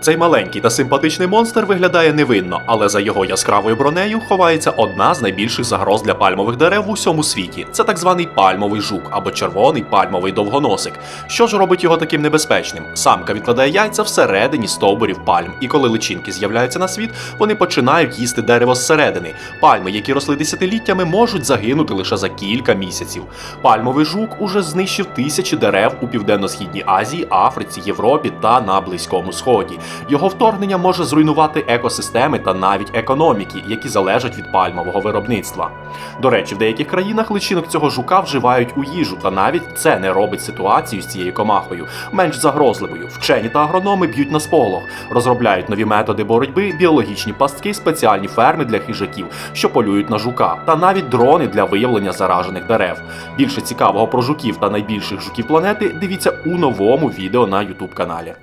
Цей маленький та симпатичний монстр виглядає невинно, але за його яскравою бронею ховається одна з найбільших загроз для пальмових дерев в усьому світі. Це так званий пальмовий жук або червоний пальмовий довгоносик. Що ж робить його таким небезпечним? Самка відкладає яйця всередині стовбурів пальм, і коли личинки з'являються на світ, вони починають їсти дерево зсередини. Пальми, які росли десятиліттями, можуть загинути лише за кілька місяців. Пальмовий жук уже знищив тисячі дерев у південно-східній Азії, Африці, Європі та на Близькому Сході. Його вторгнення може зруйнувати екосистеми та навіть економіки, які залежать від пальмового виробництва. До речі, в деяких країнах личинок цього жука вживають у їжу, та навіть це не робить ситуацію з цією комахою менш загрозливою. Вчені та агрономи б'ють на сполох, розробляють нові методи боротьби, біологічні пастки, спеціальні ферми для хижаків, що полюють на жука, та навіть дрони для виявлення заражених дерев. Більше цікавого про жуків та найбільших жуків планети дивіться у новому відео на YouTube каналі.